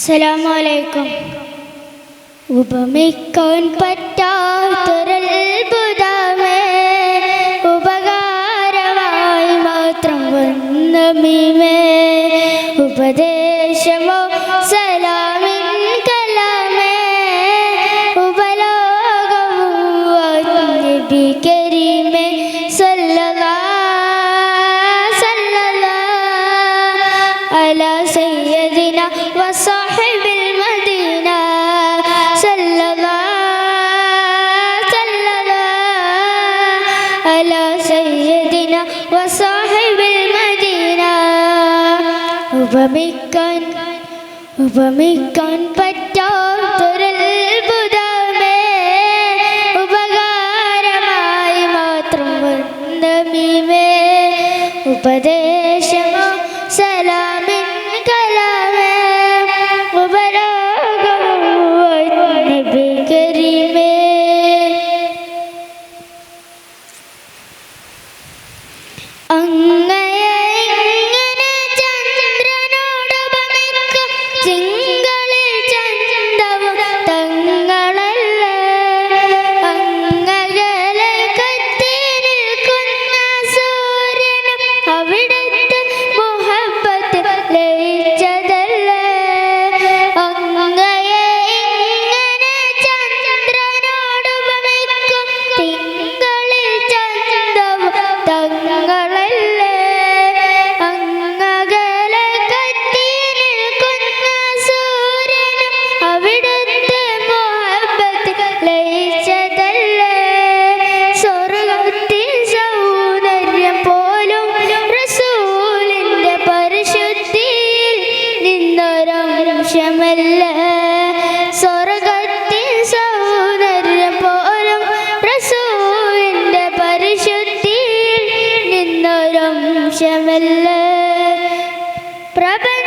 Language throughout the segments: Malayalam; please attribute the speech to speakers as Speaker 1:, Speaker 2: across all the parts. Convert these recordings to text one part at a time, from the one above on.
Speaker 1: അസ്സലാമലൈക്കും. ഉപമിക്കാൻ പറ്റാത്തൊരത്ഭുതമേ ഉപകാരമായി മാത്രം വന്നമിമേ. ഉപദേശമോ സലാമിൻ കലമേ. ഉപലോകവും കരിമേ സല്ലല്ലാ സല്ലല്ലാ അല സയ്യദിന വസ على سيدنا وصاحب المدينة ഉപമിക്കാൻ ഉപമിക്കാൻ പറ്റാത്തൊരത്ഭുതമേ ഉപകാരമായി മാത്രം വന്ന മീമേ അങ്ങയെ നിന്നൊരംശമല്ല സ്വർഗത്തിൽ സൗന്ദര്യം പോലും റസൂലിന്റെ പരിശുദ്ധിയിൽ നിന്നൊരംശമല്ല. പ്രപഞ്ചത്തിൽ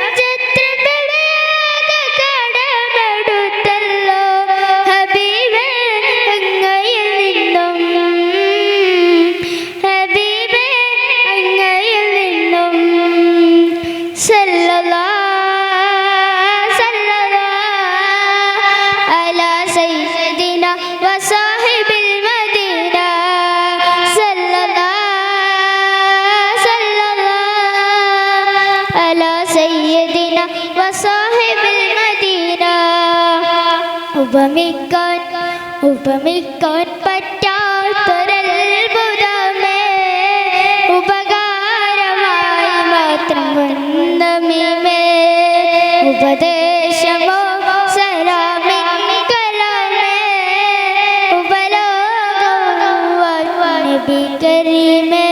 Speaker 1: സയ്യിദിന വസാഹിബിൽ മദീന. ഉപമിക്കാൻ ഉപമിക്കാൻ പറ്റാത്തൊരത്ഭുതമേ ഉപകാരമായി മാത്രം വന്നമിമേ. ഉപദേശമോ സലാമിൻ കലാമേ ഉപലോകവും നബി കരീമേ.